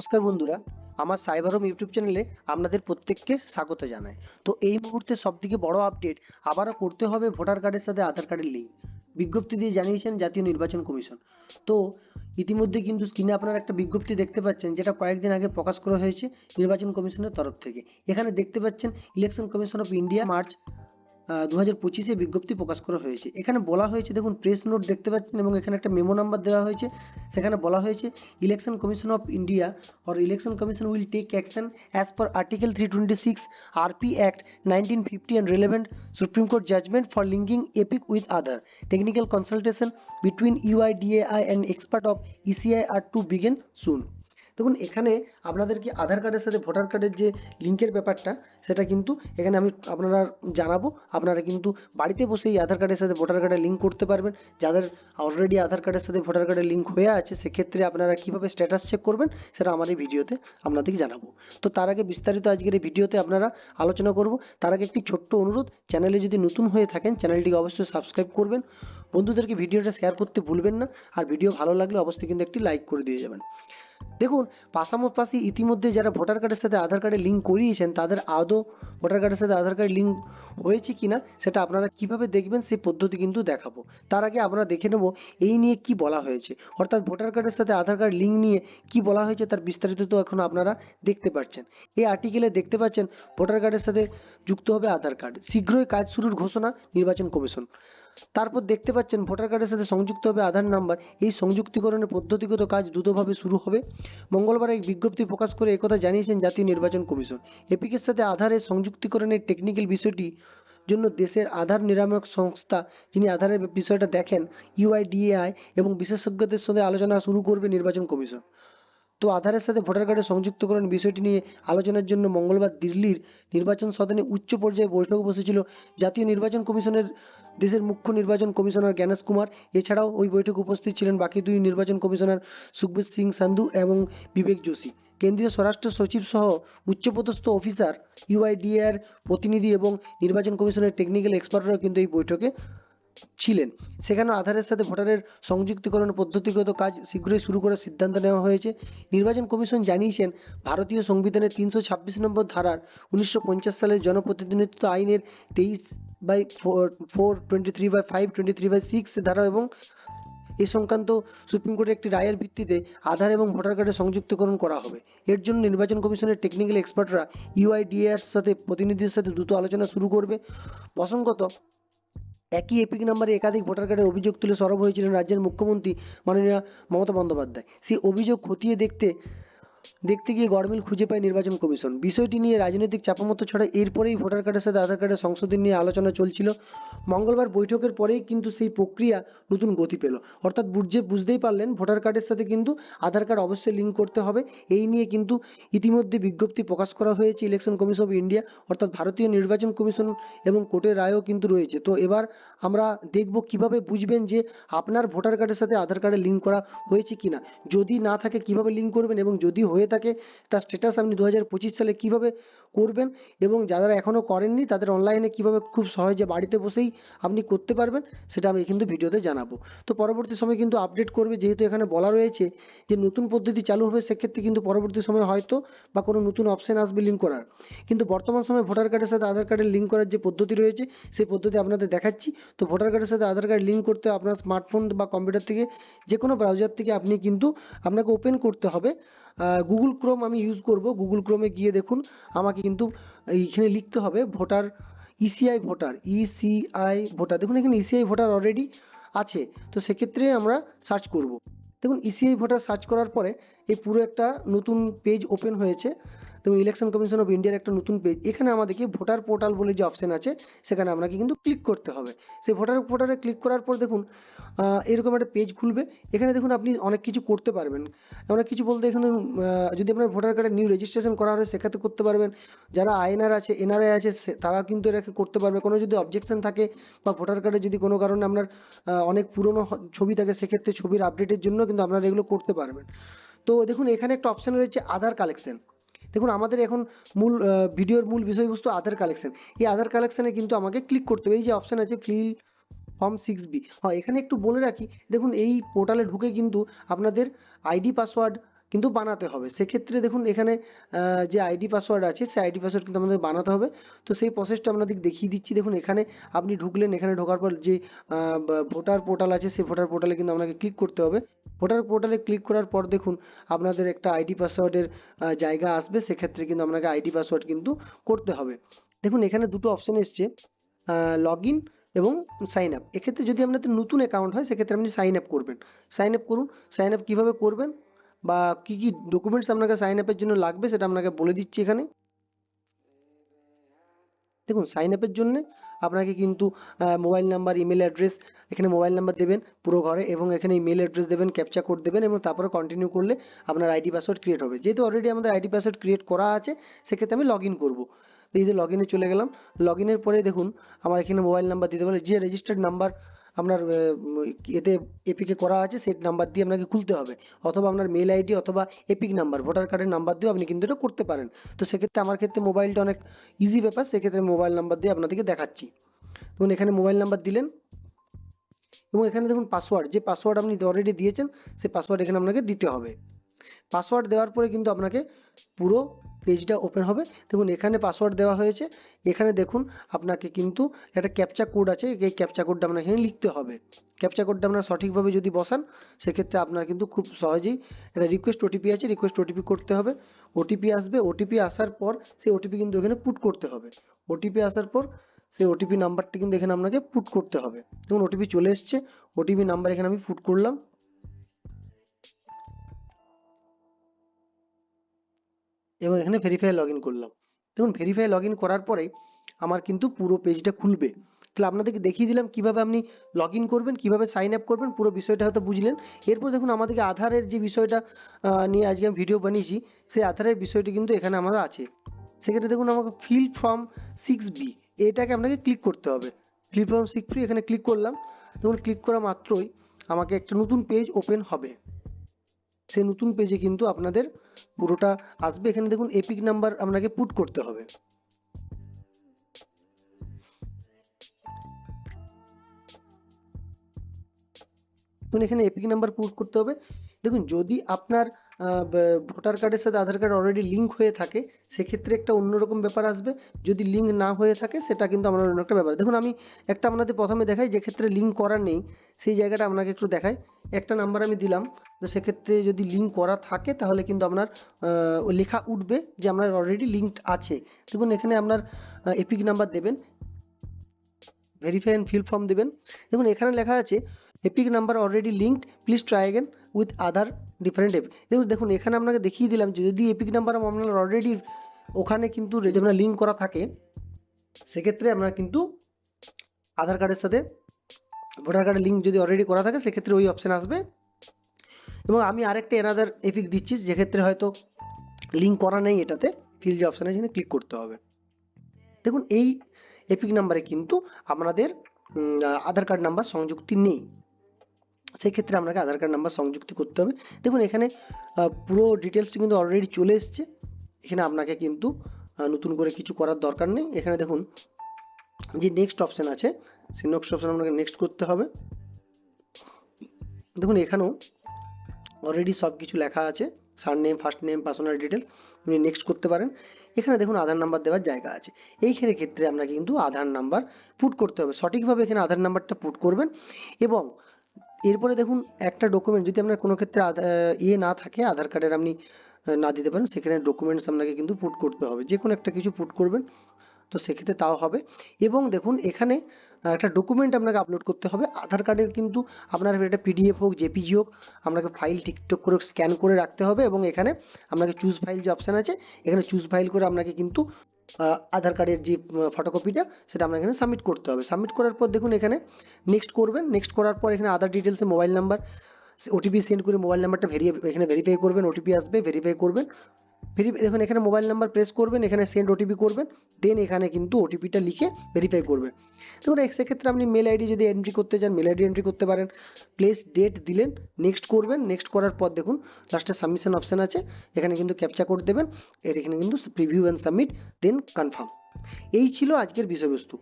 নমস্কার বন্ধুরা, আমার সাইবার হোম ইউটিউব চ্যানেলে আপনাদের প্রত্যেককে স্বাগত জানাই। তো এই মুহূর্তে সবথেকে বড় আপডেট আবারও করতে হবে ভোটার কার্ডের সাথে আধার কার্ডের লিঙ্ক বিজ্ঞপ্তি দিয়ে জানিয়েছেন জাতীয় নির্বাচন কমিশন। তো ইতিমধ্যে কিন্তু স্ক্রিনে আপনারা একটা বিজ্ঞপ্তি দেখতে পাচ্ছেন, যেটা কয়েকদিন আগে প্রকাশ করা হয়েছে নির্বাচন কমিশনের তরফ থেকে। এখানে দেখতে পাচ্ছেন election commission of India March দু হাজার পঁচিশে বিজ্ঞপ্তি প্রকাশ করা হয়েছে। এখানে বলা হয়েছে, দেখুন প্রেস নোট দেখতে পাচ্ছেন এবং এখানে একটা মেমো নাম্বার দেওয়া হয়েছে। সেখানে বলা হয়েছে election commission of India or election commission will take action as per article three twenty six RP act nineteen fifty and relevant supreme court judgment for linking EPIC with other technical consultation between UIDAI and expert of ECI are to begin soon দেখুন, এখানে আপনাদেরকে আধার কার্ডের সাথে voter কার্ডের যে লিঙ্কের ব্যাপারটা, সেটা কিন্তু এখানে আমি আপনারা জানাব। আপনারা কিন্তু বাড়িতে বসেই আধার কার্ডের সাথে ভোটার কার্ডের লিঙ্ক করতে পারবেন। যাদের অলরেডি আধার কার্ডের সাথে ভোটার কার্ডের লিঙ্ক হয়ে আছে, সেক্ষেত্রে আপনারা কীভাবে স্ট্যাটাস চেক করবেন, সেটা আমার এই ভিডিওতে আপনাদেরকে জানাব। তো তার আগে বিস্তারিত আজকের এই ভিডিওতে আপনারা আলোচনা করব। তার আগে একটি ছোট্ট অনুরোধ চ্যানেলে যদি নতুন হয়ে থাকেন চ্যানেলটিকে অবশ্যই সাবস্ক্রাইব করবেন। বন্ধুদেরকে ভিডিওটা শেয়ার করতে ভুলবেন না। আর ভিডিও ভালো লাগলে অবশ্যই কিন্তু একটি লাইক করে দিয়ে যাবেন। দেখুন পাশাপাশি ইতিমধ্যে যারা ভোটার কার্ডের সাথে আধার কার্ডে লিঙ্ক করিয়েছেন তাদের আদৌ ভোটার কার্ডের সাথে আধার কার্ড লিঙ্ক হয়েছে কি না সেটা আপনারা কীভাবে দেখবেন সেই পদ্ধতি কিন্তু দেখাবো। তার আগে আমরা দেখে নেব এই নিয়ে কি বলা হয়েছে। অর্থাৎ ভোটার কার্ডের সাথে আধার কার্ড লিঙ্ক নিয়ে কি বলা হয়েছে তার বিস্তারিত তো এখন আপনারা দেখতে পাচ্ছেন। এই আর্টিকেলে দেখতে পাচ্ছেন ভোটার কার্ডের সাথে যুক্ত হবে আধার কার্ড। শীঘ্রই কাজ শুরুর ঘোষণা, নির্বাচন কমিশন। তারপর দেখতে পাচ্ছেন ভোটার কার্ডের সাথে সংযুক্ত হবে আধার নাম্বার। এই সংযুক্তিকরণের পদ্ধতিগত কাজ দ্রুতভাবে শুরু হবে। মঙ্গলবার এক বিজ্ঞপ্তি প্রকাশ করে একথা জানিয়েছেন জাতীয় নির্বাচন কমিশন। এপিকের সাথে আধারের সংযুক্তিকরণের টেকনিক্যাল বিষয়টি জন্য দেশের আধার নিরাময়ক সংস্থা যিনি আধারের বিষয়টা দেখেন ইউআইডিএআই এবং বিশেষজ্ঞদের সাথে আলোচনা শুরু করবে নির্বাচন কমিশন। তো আধারের সাথে ভোটার কার্ডের সংযুক্তকরণ বিষয়টি নিয়ে আলোচনার জন্য মঙ্গলবার দিল্লির নির্বাচন সদনে উচ্চ পর্যায়ে বৈঠক বসেছিল জাতীয় নির্বাচন কমিশনের, দেশের মুখ্য নির্বাচন কমিশনার জ্ঞানেশ কুমার। এছাড়াও ওই বৈঠকে উপস্থিত ছিলেন বাকি দুই নির্বাচন কমিশনার সুখবীর সিং সান্ধু এবং বিবেক যোশী। কেন্দ্রীয় স্বরাষ্ট্র সচিব সহ উচ্চপদস্থ অফিসার ইউআইডিএর প্রতিনিধি এবং নির্বাচন কমিশনের টেকনিক্যাল এক্সপার্টরাও কিন্তু এই বৈঠকে ছিলেন। সেখানে আধারের সাথে ভোটারের সংযুক্তিকরণ পদ্ধতিগত কাজ শীঘ্রই শুরু করার সিদ্ধান্ত নেওয়া হয়েছে। নির্বাচন কমিশন জানিয়েছেন, ভারতীয় সংবিধানের তিনশো ছাব্বিশ নম্বর ধারার উনিশশো পঞ্চাশ সালের জনপ্রতিনিধিত্ব আইনের তেইশ by four four, twenty three by five, twenty three by six ধারা এবং এ সংক্রান্ত সুপ্রিম কোর্টের একটি রায়ের ভিত্তিতে আধার এবং ভোটার কার্ডের সংযুক্তকরণ করা হবে। এর জন্য নির্বাচন কমিশনের টেকনিক্যাল এক্সপার্টরা ইউআইডিএর সাথে প্রতিনিধিদের সাথে দ্রুত আলোচনা শুরু করবে। প্রসঙ্গত, একই এপিক নাম্বারে একাধিক ভোটার কার্ডের অভিযোগ তুলে সরব হয়েছিলেন রাজ্যের মুখ্যমন্ত্রী মাননীয় মমতা বন্দ্যোপাধ্যায়। সেই অভিযোগ খতিয়ে দেখতে দেখতে গিয়ে গড়মিল খুঁজে পায় নির্বাচন কমিশন। বিষয়টি নিয়ে রাজনৈতিক চাপামতো ছড়া এরপরেই ভোটার কার্ডের সাথে আধার কার্ডের সংশোধন নিয়ে আলোচনা চলছিল। মঙ্গলবার বৈঠকের পরেই কিন্তু সেই প্রক্রিয়া নতুন গতি পেল। অর্থাৎ বুঝে, বুঝতেই পারলেন ভোটার কার্ডের সাথে কিন্তু আধার কার্ড অবশ্যই লিঙ্ক করতে হবে। এই নিয়ে কিন্তু ইতিমধ্যে বিজ্ঞপ্তি প্রকাশ করা হয়েছে ইলেকশন কমিশন অফ ইন্ডিয়া, অর্থাৎ ভারতীয় নির্বাচন কমিশন এবং কোর্টের রায়ও কিন্তু রয়েছে। তো এবার আমরা দেখব কীভাবে বুঝবেন যে আপনার ভোটার কার্ডের সাথে আধার কার্ডে লিঙ্ক করা হয়েছে কিনা। যদি না থাকে কীভাবে লিঙ্ক করবেন এবং যদি হয়ে থাকে তার স্ট্যাটাস আপনি দু হাজার পঁচিশ সালে কীভাবে করবেন এবং যারা এখনও করেননি, তাদের অনলাইনে কীভাবে খুব সহজে বাড়িতে বসেই আপনি করতে পারবেন, সেটা আমি কিন্তু ভিডিওতে জানাব। তো পরবর্তী সময় কিন্তু আপডেট করবে, যেহেতু এখানে বলা রয়েছে যে নতুন পদ্ধতি চালু হবে, সেক্ষেত্রে কিন্তু পরবর্তী সময় হয়তো বা কোনো নতুন অপশন আসবে লিঙ্ক করার। কিন্তু বর্তমান সময়ে ভোটার কার্ডের সাথে আধার কার্ডের লিঙ্ক করার যে পদ্ধতি রয়েছে, সেই পদ্ধতি আপনাদের দেখাচ্ছি। তো ভোটার কার্ডের সাথে আধার কার্ড লিঙ্ক করতে আপনার স্মার্টফোন বা কম্পিউটার থেকে যে কোনো ব্রাউজার থেকে আপনি কিন্তু আপনাকে ওপেন করতে হবে। গুগল ক্রোম আমি ইউজ করব। গুগল ক্রোমে গিয়ে দেখুন, আমাকে কিন্তু এইখানে লিখতে হবে voter ECI voter ECI voter. দেখুন এখানে ইসিআই ভোটার অলরেডি আছে, তো সেক্ষেত্রে আমরা সার্চ করব। দেখুন ইসিআই ভোটার সার্চ করার পরে এই পুরো একটা নতুন পেজ ওপেন হয়েছে। দেখুন ইলেকশন কমিশন অফ ইন্ডিয়ার একটা নতুন পেজ এখানে আমাদেরকে ভোটার পোর্টাল বলে যে অপশন আছে, সেখানে আপনাকে কিন্তু ক্লিক করতে হবে। সেই ভোটার পোর্টালে ক্লিক করার পর দেখুন এরকম একটা পেজ খুলবে। এখানে দেখুন, আপনি অনেক কিছু করতে পারবেন। অনেক কিছু বলতে এখানে যদি আপনার ভোটার কার্ডের নিউ রেজিস্ট্রেশন করা হয়, সেক্ষেত্রে করতে পারবেন। যারা আইএনআর আছে এনআরআই আছে তারা কিন্তু এটাকে করতে পারবে। কোনো যদি অবজেকশন থাকে বা ভোটার কার্ডে যদি কোনো কারণে আপনার অনেক পুরনো ছবি থাকে, সেক্ষেত্রে ছবির আপডেটের জন্য কিন্তু আপনারা এগুলো করতে পারবেন। তো দেখুন, এখানে একটা অপশান রয়েছে আধার কালেকশন দেখুন, আমাদের এখন মূল ভিডিওর মূল বিষয়বস্তু আধার কালেকশন এই আধার কালেকশানে কিন্তু আমাকে ক্লিক করতে হবে। এই যে অপশান আছে ফিল ফর্ম সিক্স বি হ্যাঁ এখানে একটু বলে রাখি, দেখুন, এই পোর্টালে ঢুকে কিন্তু আপনাদের আইডি পাসওয়ার্ড কিন্তু বানাতে হবে। সেক্ষেত্রে দেখুন, এখানে যে আইডি পাসওয়ার্ড আছে, সেই আইডি পাসওয়ার্ড কিন্তু আমাদের বানাতে হবে। তো সেই প্রসেসটা আপনাদের দেখিয়ে দিচ্ছি। দেখুন, এখানে আপনি ঢুকলেন, এখানে ঢোকার পর যে ভোটার পোর্টাল আছে, সেই ভোটার পোর্টালে কিন্তু আপনাকে ক্লিক করতে হবে। ভোটার পোর্টালে ক্লিক করার পর দেখুন, আপনাদের একটা আইডি পাসওয়ার্ডের জায়গা আসবে। সেক্ষেত্রে কিন্তু আপনাকে আইডি পাসওয়ার্ড কিন্তু করতে হবে। দেখুন, এখানে দুটো অপশন এসছে লগ ইন এবং সাইন আপ এক্ষেত্রে যদি আপনাদের নতুন অ্যাকাউন্ট হয়, সেক্ষেত্রে আপনি সাইন আপ করবেন। সাইন আপ করুন। সাইন আপ কীভাবে করবেন? বা কি কি ডকুমেন্টস আপনাকে সাইন আপের জন্য লাগবে সেটা আপনাকে বলে দিচ্ছি এখানে। দেখুন সাইন আপের জন্য আপনাকে কিন্তু মোবাইল নাম্বার ইমেল অ্যাড্রেস এখানে মোবাইল নাম্বার দেবেন পুরো ঘরে এবং এখানে ইমেল অ্যাড্রেস দেবেন ক্যাপচা কোড দেবেন এবং তারপরে কন্টিনিউ করলে আপনার আইডি পাসওয়ার্ড ক্রিয়েট হবে। যেহেতু অলরেডি আমাদের আইডি পাসওয়ার্ড ক্রিয়েট করা আছে, সেক্ষেত্রে আমি লগ ইন করব। তো এই যে লগ ইনে চলে গেলাম। লগ ইনের পরে দেখুন, আমার এখানে মোবাইল নাম্বার দিতে বলে যে রেজিস্টার্ড নাম্বার আপনার এতে এপিকে করা আছে, সেই নাম্বার দিয়ে আপনাকে খুলতে হবে। অথবা আপনার মেল আইডি অথবা এপিক নাম্বার ভোটার কার্ডের নাম্বার দিয়েও আপনি কিন্তু এটা করতে পারেন। তো সেক্ষেত্রে আমার ক্ষেত্রে মোবাইলটা অনেক ইজি ব্যাপার, সেক্ষেত্রে মোবাইল নাম্বার দিয়ে আপনাদেরকে দেখাচ্ছি। দেখুন, এখানে মোবাইল নাম্বার দিলেন। এবং এখানে দেখুন পাসওয়ার্ড যে পাসওয়ার্ড আপনি অলরেডি দিয়েছেন, সেই পাসওয়ার্ড এখানে আপনাকে দিতে হবে। পাসওয়ার্ড দেওয়ার পরে কিন্তু আপনাকে পুরো পেজটা ওপেন হবে। দেখুন, এখানে পাসওয়ার্ড দেওয়া হয়েছে। এখানে দেখুন, আপনাকে কিন্তু একটা ক্যাপচা কোড আছে। এই ক্যাপচা কোডটা আপনাকে এখানে লিখতে হবে। ক্যাপচা কোডটা আপনারা সঠিকভাবে যদি বসান, সেক্ষেত্রে আপনার কিন্তু খুব সহজেই একটা রিকোয়েস্ট ওটিপি আছে। রিকোয়েস্ট ওটিপি করতে হবে। ওটিপি আসবে। ওটিপি আসার পর সেই ওটিপি কিন্তু এখানে পুট করতে হবে। ওটিপি আসার পর সেই ওটিপি নাম্বারটি কিন্তু এখানে আপনাকে পুট করতে হবে। দেখুন ওটিপি চলে এসছে। ওটিপি নাম্বার এখানে আমি পুট করলাম। এবং এখানে ভেরিফাই লগ ইন করলাম। দেখুন ভেরিফাই লগ ইন করার পরে আমার কিন্তু পুরো পেজটা খুলবে। তাহলে আপনাদেরকে দেখিয়ে দিলাম কীভাবে আপনি লগ ইন করবেন, কীভাবে সাইন আপ করবেন, পুরো বিষয়টা হয়তো বুঝলেন। এরপর দেখুন, আমাদেরকে আধারের যে বিষয়টা নিয়ে আজকে আমি ভিডিও বানিয়েছি, সেই আধারের বিষয়টি কিন্তু এখানে আমাদের আছে। সেক্ষেত্রে দেখুন, আমাকে ফিল ফর্ম সিক্স বি এটাকে আপনাকে ক্লিক করতে হবে। ফিল ফর্ম সিক্স বি এখানে ক্লিক করলাম। দেখুন ক্লিক করা মাত্রই আমাকে একটা নতুন পেজ ওপেন হবে। সেই নতুন পেজে কিন্তু আপনাদের পুরোটা আসবে। এখানে দেখুন এপিক নাম্বার আপনাকে পুট করতে হবে। এখানে এপিক নাম্বার পুট করতে হবে। দেখুন, যদি আপনার ভোটার কার্ডের সাথে আধার কার্ড অলরেডি লিঙ্ক হয়ে থাকে, সেক্ষেত্রে একটা অন্যরকম ব্যাপার আসবে। যদি লিঙ্ক না হয়ে থাকে, সেটা কিন্তু আমার অন্য একটা ব্যাপার। দেখুন, আমি একটা আপনাদের প্রথমে দেখাই, যে ক্ষেত্রে লিঙ্ক করা নেই, সেই জায়গাটা আপনাকে একটু দেখাই। একটা নাম্বার আমি দিলাম, তো সেক্ষেত্রে যদি লিঙ্ক করা থাকে, তাহলে কিন্তু আপনার লেখা উঠবে যে আপনার অলরেডি লিঙ্ক আছে। দেখুন, এখানে আপনার এপিক নাম্বার দেবেন ভেরিফাই অ্যান্ড ফিল ফর্ম দেবেন। দেখুন, এখানে লেখা আছে EPIC number already linked please try again with other different EPIC দেখুন দেখুন, এখানে আপনাকে দেখিয়ে দিলাম যে যদি এপিক নাম্বার আপনার অলরেডি ওখানে কিন্তু যদি আপনার লিঙ্ক করা থাকে, সেক্ষেত্রে আপনার কিন্তু আধার কার্ডের সাথে ভোটার কার্ডের লিঙ্ক যদি অলরেডি করা থাকে, সেক্ষেত্রে ওই অপশান আসবে। এবং আমি আরেকটা এনাদার এপিক দিচ্ছি যেক্ষেত্রে হয়তো লিঙ্ক করা নেই এটাতে ফিল যে অপশানে এখানে ক্লিক করতে হবে। দেখুন, এই এপিক নাম্বারে কিন্তু আপনাদের আধার কার্ড নাম্বার সংযুক্তি নেই। সেই ক্ষেত্রে আপনাকে আধার কার্ড নাম্বার সংযুক্তি করতে হবে। দেখুন, এখানে পুরো ডিটেলসটি কিন্তু অলরেডি চলে এসছে। এখানে আপনাকে কিন্তু নতুন করে কিছু করার দরকার নেই। এখানে দেখুন, যে নেক্সট অপশান আছে, সেই নেক্সট অপশান আপনাকে নেক্সট করতে হবে। দেখুন, এখানেও অলরেডি সব কিছু লেখা আছে। Surname first name personal details আপনি নেক্সট করতে পারেন। এখানে দেখুন, আধার নাম্বার দেওয়ার জায়গা আছে। এইখানে ক্ষেত্রে আপনাকে কিন্তু আধার নাম্বার পুট করতে হবে। সঠিকভাবে এখানে আধার নাম্বারটা পুট করবেন এবং এরপরে দেখুন একটা ডকুমেন্ট যদি আপনার কোনো ক্ষেত্রে ইয়ে না থাকে, আধার কার্ডের আপনি না দিতে পারেন, সেখানে ডকুমেন্টস আপনাকে কিন্তু পুট করতে হবে। যে কোনো একটা কিছু পুট করবেন, তো সেক্ষেত্রে তাও হবে। এবং দেখুন এখানে একটা ডকুমেন্ট আপনাকে আপলোড করতে হবে। আধার কার্ডের কিন্তু আপনার এটা পিডিএফ হোক জেপিজি হোক, আপনাকে ফাইল টিকটক করে স্ক্যান করে রাখতে হবে এবং এখানে আপনাকে চুজ ফাইল যে অপশান আছে, এখানে চুজ ফাইল করে আপনাকে কিন্তু আধার কার্ডের যে ফটোকপিটা সেটা আমরা এখানে সাবমিট করতে হবে। সাবমিট করার পর দেখুন এখানে নেক্সট করবেন। নেক্সট করার পর এখানে আধার ডিটেলসে মোবাইল নাম্বার ওটিপি সেন্ড করে মোবাইল নাম্বারটা ভেরিয়ে, এখানে ভেরিফাই করবেন, ওটিপি আসবে ভেরিফাই করবেন। ভেরি দেখুন, এখানে মোবাইল নাম্বার প্রেস করবেন, এখানে সেন্ড ওটিপি করবেন দেন এখানে কিন্তু ওটিপিটা লিখে ভেরিফাই করবেন। দেখুন সেক্ষেত্রে আপনি মেল আইডি যদি এন্ট্রি করতে চান মেল আইডি এন্ট্রি করতে পারেন প্লেস ডেট দিলেন নেক্সট করবেন নেক্সট করার পর দেখুন লাস্টে সাবমিশন অপশান আছে, এখানে কিন্তু ক্যাপচা কোড দেবেন, এর এখানে কিন্তু প্রিভিউ অ্যান্ড সাবমিট দেন কনফার্ম এই ছিল আজকের বিষয়বস্তু।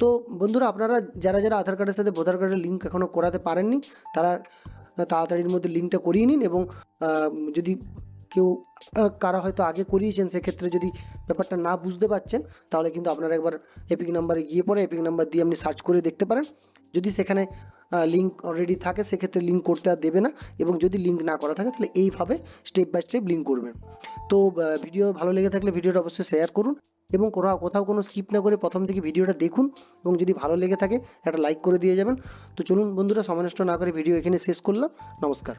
তো বন্ধুরা, আপনারা যারা যারা আধার কার্ডের সাথে ভোটার কার্ডের লিঙ্ক এখনও করাতে পারেননি, তারা তাড়াতাড়ির মধ্যে লিঙ্কটা করিয়ে নিন এবং যদি কেউ কারা হয়তো আগে করিয়েছেন, সেক্ষেত্রে যদি ব্যাপারটা না বুঝতে পারছেন, তাহলে কিন্তু আপনারা একবার এপিক নাম্বারে গিয়ে পরে এপিক নাম্বার দিয়ে আপনি সার্চ করে দেখতে পারেন। যদি সেখানে লিঙ্ক অলরেডি থাকে, সেক্ষেত্রে লিঙ্ক করতে আর দেবে না, এবং যদি লিঙ্ক না করা থাকে, তাহলে এইভাবে স্টেপ বাই স্টেপ লিঙ্ক করবেন। তো ভিডিও ভালো লেগে থাকলে ভিডিওটা অবশ্যই শেয়ার করুন, এবং কোথাও কোথাও কোনো স্কিপ না করে প্রথম থেকে ভিডিওটা দেখুন, এবং যদি ভালো লেগে থাকে, একটা লাইক করে দিয়ে যাবেন। তো চলুন বন্ধুরা সময় নষ্ট না করে ভিডিও এখানে শেষ করলাম। নমস্কার।